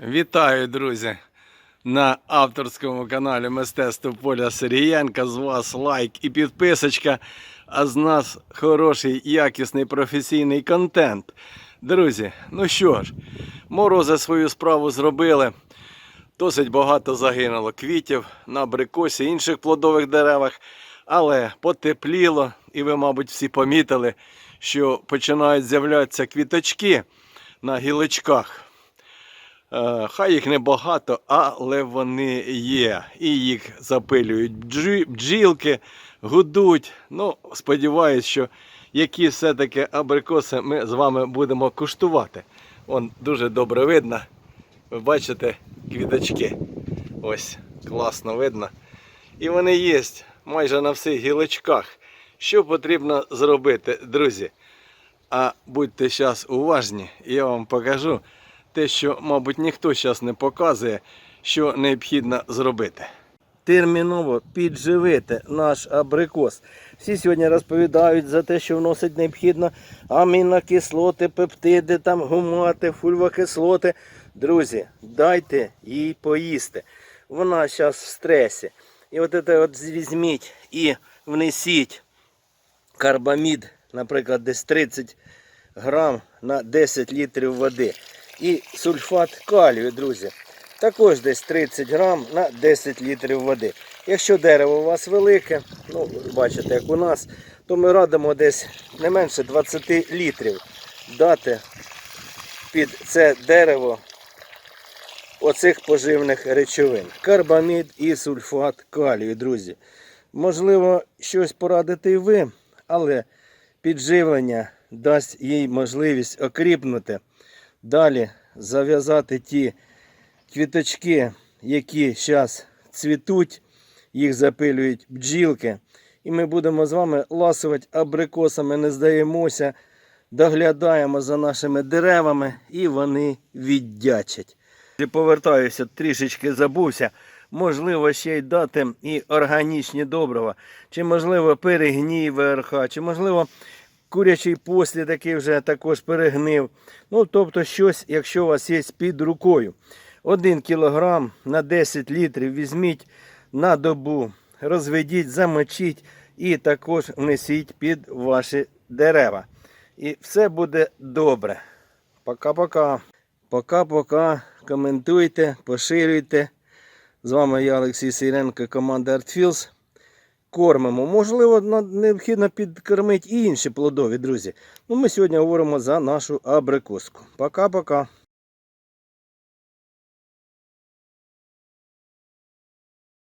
Вітаю, друзі, на авторському каналі Мистецтво Поля Сирієнка. З вас лайк і підписочка, а з нас хороший, якісний професійний контент. Друзі, ну що ж, морози свою справу зробили. Досить багато загинуло квітів на абрикосі, інших плодових деревах, але потепліло, і ви, мабуть, всі помітили, що починають з'являтися квіточки на гілочках. Е, Хай їх небагато, але вони є. І їх запилюють бджілки, гудуть. Ну, сподіваюсь, що які все-таки абрикоси ми з вами будемо куштувати. Вон дуже добре видно. Ви бачите квіточки. Ось, класно видно. І вони є майже на всіх гілочках. Що потрібно зробити, друзі? А будьте зараз уважні, я вам покажу те, що, мабуть, ніхто зараз не показує, що необхідно зробити. Терміново підживити наш абрикос. Всі сьогодні розповідають за те, що вносить необхідно амінокислоти, пептиди, там, гумати, фульвокислоти. Друзі, дайте їй поїсти. Вона зараз в стресі. І от це от візьміть і внесіть карбамід, наприклад, десь 30 грам на 10 літрів води. І сульфат калію, друзі. Також десь 30 грам на 10 літрів води. Якщо дерево у вас велике, ну, бачите, як у нас, то ми радимо десь не менше 20 літрів дати під це дерево оцих поживних речовин. Карбамід і сульфат калію, друзі. Можливо, щось порадите і ви, але підживлення дасть їй можливість окріпнути, далі зав'язати ті квіточки, які зараз цвітуть, їх запилюють бджілки. І ми будемо з вами ласувати абрикосами, не здаємося, доглядаємо за нашими деревами і вони віддячать. Повертаюся, трішечки забувся. Можливо, ще й дати і органічні добрива, чи можливо перегній ВРХ, чи можливо курячий послід, який вже також перегнив. Ну, тобто щось, якщо у вас є під рукою. Один кілограм на 10 літрів візьміть на добу, розведіть, замочіть і також внесіть під ваші дерева. І все буде добре. Пока-пока. Пока-пока. Коментуйте, поширюйте. З вами я Олексій Сиренко, команда ArtFields. Кормимо. Можливо, необхідно підкормити і інші плодові, друзі. Ну, ми сьогодні говоримо за нашу абрикоску. Пока-пока.